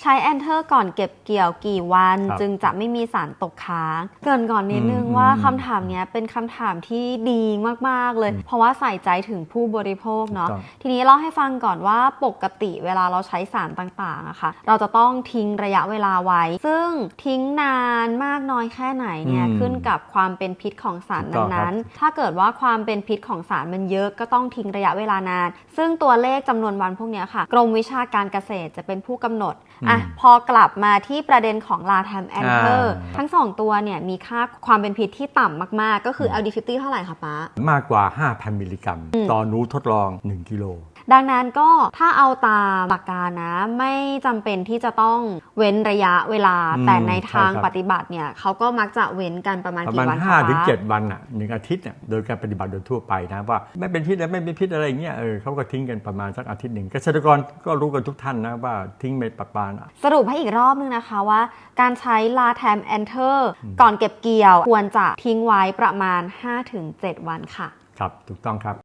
ใช้แอนเทอร์ก่อนเก็บเกี่ยวกี่วันครับจึงจะไม่มีสารตกค้าง เกรินก่อนนิดนึงอืมว่าอืมคำถามเนี้ยเป็นคำถามที่ดีมาก ๆ เลย เพราะว่าใส่ใจถึงผู้บริโภคเนาะถูกต้องทีนี้เล่าให้ฟังก่อนว่าปกติเวลาเราใช้สารต่างๆอะค่ะเราจะต้องทิ้งระยะเวลาไว้ ซึ่งทิ้งนานมากน้อยแค่ไหนเนี่ยอืมขึ้นกับความเป็นพิษของสารถูกต้องครับนั้นๆถ้าเกิดว่าความเป็นพิษของสารมันเยอะก็ต้องทิ้งระยะเวลานาน ซึ่งตัวเลขจำนวนวันพวกเนี้ยค่ะ กรมวิชาการเกษตรจะเป็นผู้กำหนดอะอืมพอกลับมาที่ประเด็นของลาแทมแอนเทอร์อ่าทั้งสองตัวเนี่ยมีค่าความเป็นพิษที่ต่ำมาก ๆ ก็คือ LD50 เท่าไหร่คะป๊ามากกว่า 5,000 มิลลิกรัมต่อหนูทดลอง 1 กิโล ดังนั้นก็ถ้าเอาตามหลักการนะ ไม่จำเป็นที่จะต้องเว้นระยะเวลาอืมแต่ในทางใช่ครับปฏิบัติเนี่ยเขาก็มักจะเว้นกันประมาณประกี่มาณวันคะ5ถึงป๊า7วันอะหนึ่งอาทิตย์เนี่ยโดยการปฏิบัติโดยทั่วไปนะว่าไม่เป็นพิษนะไม่เป็นพิษอะไรอย่างเงี้ยเออเขาก็ทิ้งกันประมาณสักอาทิตย์หนึ่งเกษตรกรก็รู้กันทุกท่านนะว่าทิ้งไปประมาณสรุปให้อีกรอบนึงนะคะว่า การใช้ลาแทมแอนเทอร์ก่อนเก็บเกี่ยวควรจะทิ้งไว้ประมาณ 5-7 วันค่ะ ครับ ถูกต้องครับ